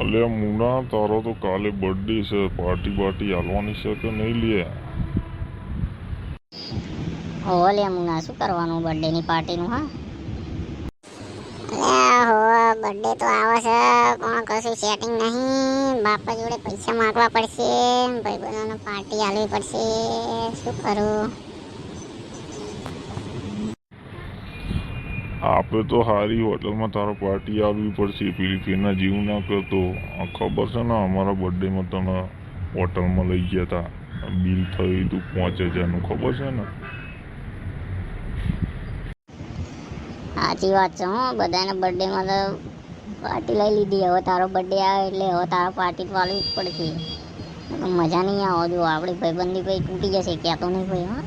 અલ્યા મુના, તારો તો કાલે બર્થડે છે પાર્ટી બાર્ટી હાલવાની છે કે નહીં લે? ઓલે મુના, શું કરવાનું બર્થડે ની પાર્ટીનું હા? અલ્યા, હો બર્થડે તો આવે છે, પણ કશું સેટિંગ નહીં. બાપા જોડે પૈસા માંગવા પડશે ભાઈબંધોને પાર્ટી આલવી પડશે. શું કરું? આપણે તો સારી હોટલમાં તારો પાર્ટી આવવી પડશે ફેરના જીવ ના કરતો. ખબર છે ને, અમારા બર્થડેમાં તને હોટલમાં લઈ ગયા હતા બિલ થયું હતું પાંચ હજારનું, ખબર છે ને? સાચી વાત છે, હું. બધાને બર્થડેમાં તો પાર્ટી લઈ લીધી. હવે તારો બર્થડે આવે એટલે હવે તારો પાર્ટી પાડવી જ પડશે. મજા નહીં આવો, જો આપણી ભાઈબંધી ભાઈ તૂટી જશે તો નહીં ભાઈ હા.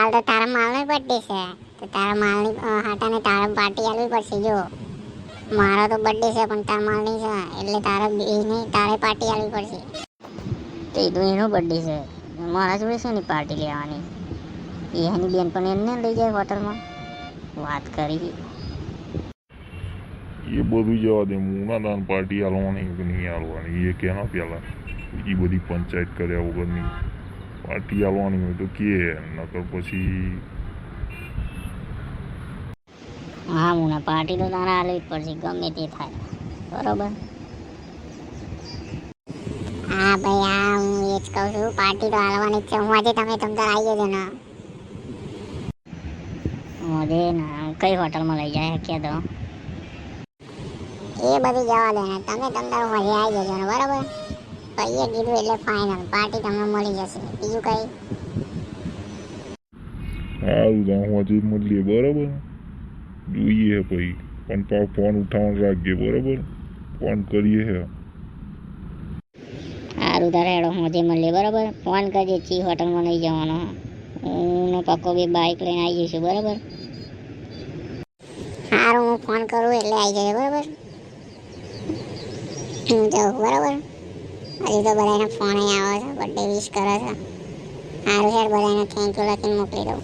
કાલ તો તારા માલની બર્થડે છે. તો તારા માલની હાટાને તારા પાર્ટી આલવી પડશે જો. મારો તો બર્થડે છે પણ તારા માલની છે એટલે તારા બેની તારે પાર્ટી આલવી પડશે. તે તો એનો બર્થડે છે. મારા જોડે છે ને પાર્ટી લેવાની? એની બેન પણ એમને લઈ જાય હોટલમાં? વાત કરી. એ બધું જવા દે મૂના દાન પાર્ટી હાલવાની કે નહીં હાલવાની એ કેના પહેલાં એ બધી પંચાયત કર્યા વગરની. પાર્ટી આલવાની હોય તો કે હા, મુના પાર્ટી તો તારા આલવી પડશે, ગમે તે થાય. બરોબર? હા, ભાઈ, હા, હું એ જ કહું છું, પાર્ટી તો હાલવાની છે. હું આજે તમે તમતાર આવી જજો ને. મોજે કઈ હોટલમાં લઈ જાય કે તો એ બધું જવા દે ને, તમે તમ તાર મજે આવી જજો ને, બરાબર? ભાઈએ કીધું એટલે ફાઇનલ પાર્ટી તમને મળી જશે. બીજું કઈ? સારું તો હું હજુ મળીએ બરાબર? જોઈએ ભાઈ પણ પાછો ફોન ઉઠાવવાનું રાખજે બરાબર? ફોન કરીએ હે. સારું તારે હેડો મોજે મળીએ બરાબર? ફોન કરજે ચી હોટલમાં લઈ જવાનો. હું પક્કો બી બાઇક લઈને આવી જઈશું બરાબર? સારું હું ફોન કરું એટલે આવી જજો બરાબર? હું જાઉં બરાબર? હજી તો બધાને ફોન આવે છે બર્થડે વિશ કરે છે. સારું છે બધાને થેન્ક યુ લખીને મોકલી દઉં.